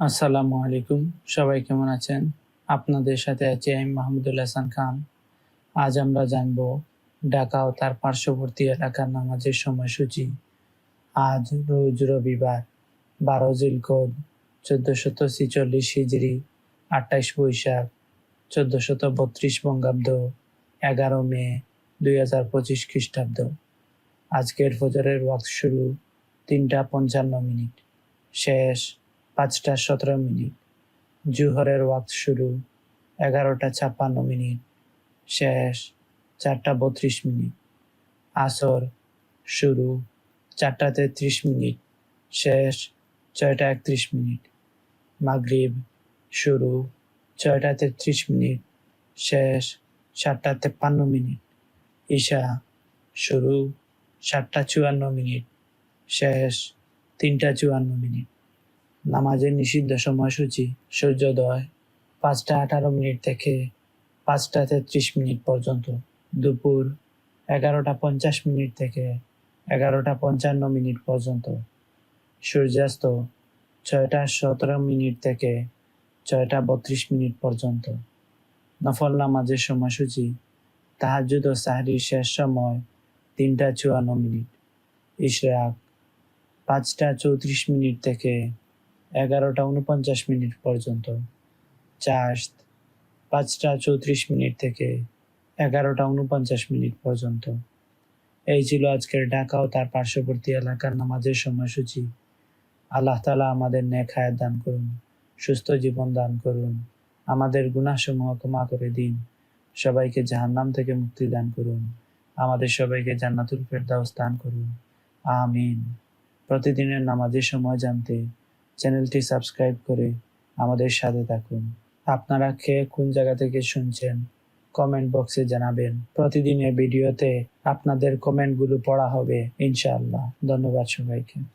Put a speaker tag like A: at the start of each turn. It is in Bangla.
A: আসসালামু আলাইকুম। সবাই কেমন আছেন? আপনাদের সাথে আছি আমি মাহমুদুল হাসান খান। আজ আমরা জানব ঢাকা ও তার পার্শ্ববর্তী এলাকার নামাজের সময়সূচি। আজ রোজ রবিবার, বারো জিলকদ, চোদ্দশত ছিচল্লিশ হিজড়ি আটাইশ বৈশাখ, চোদ্দশত বত্রিশ বঙ্গাব্দ, এগারো মে, দুই হাজার পঁচিশ খ্রিস্টাব্দ। আজকের ফজরের ওয়াক্ত শুরু তিনটা পঞ্চান্ন মিনিট। শেষ পাঁচটা সতেরো মিনিট। জুহরের ওয়াক্ত শুরু, এগারোটা ছাপ্পান্ন মিনিট। শেষ, চারটা বত্রিশ মিনিট। আসর শুরু, চারটা তেত্রিশ মিনিট। শেষ, ছয়টা একত্রিশ মিনিট। মাগরিব শুরু, ছয়টা তেত্রিশ মিনিট। শেষ, সাতটা তেপ্পান্ন মিনিট। ঈশা শুরু, সাতটা চুয়ান্ন মিনিট। শেষ, তিনটা চুয়ান্ন মিনিট। নামাজের নিষিদ্ধ সময়সূচি, সূর্যোদয়, পাঁচটা আঠারো মিনিট থেকে পাঁচটা তেত্রিশ মিনিট পর্যন্ত, দুপুর এগারোটা পঞ্চাশ মিনিট থেকে এগারোটা পঞ্চান্ন মিনিট পর্যন্ত, সূর্যাস্ত ছয়টা সতেরো মিনিট থেকে ছয়টা বত্রিশ মিনিট পর্যন্ত। নফল নামাজের সময়সূচি তাহাজুদ ও সাহারির শেষ সময় তিনটা চুয়ান্ন মিনিট, ইশরাক পাঁচটা চৌত্রিশ মিনিট থেকে এগারোটা উনপঞ্চাশ মিনিট পর্যন্ত। চাষ পাঁচটা চৌত্রিশ মিনিট থেকে এগারোটা উনপঞ্চাশ মিনিট পর্যন্ত। এই ছিল আজকের ঢাকা ও তার পার্শ্ববর্তী এলাকার নামাজের সময়সূচি। আল্লাহ তালা আমাদের হায়াত দান করুন, সুস্থ জীবন দান করুন, আমাদের গুণাসমূহ ক্ষমা করে দিন। সবাইকে জাহান্নাম থেকে মুক্তি দান করুন, আমাদের সবাইকে জান্নাতুল ফেরদাউস দান করুন। আমিন। প্রতিদিনের নামাজের সময় জানতে চ্যানেলটি সাবস্ক্রাইব করে আমাদের সাথে থাকুন। আপনারা খেয়ে কোন জায়গা থেকে শুনছেন, কমেন্ট বক্সে জানাবেন। প্রতিদিনের ভিডিওতে আপনাদের কমেন্টগুলো পড়া হবে, ইনশাআল্লাহ। ধন্যবাদ সবাইকে।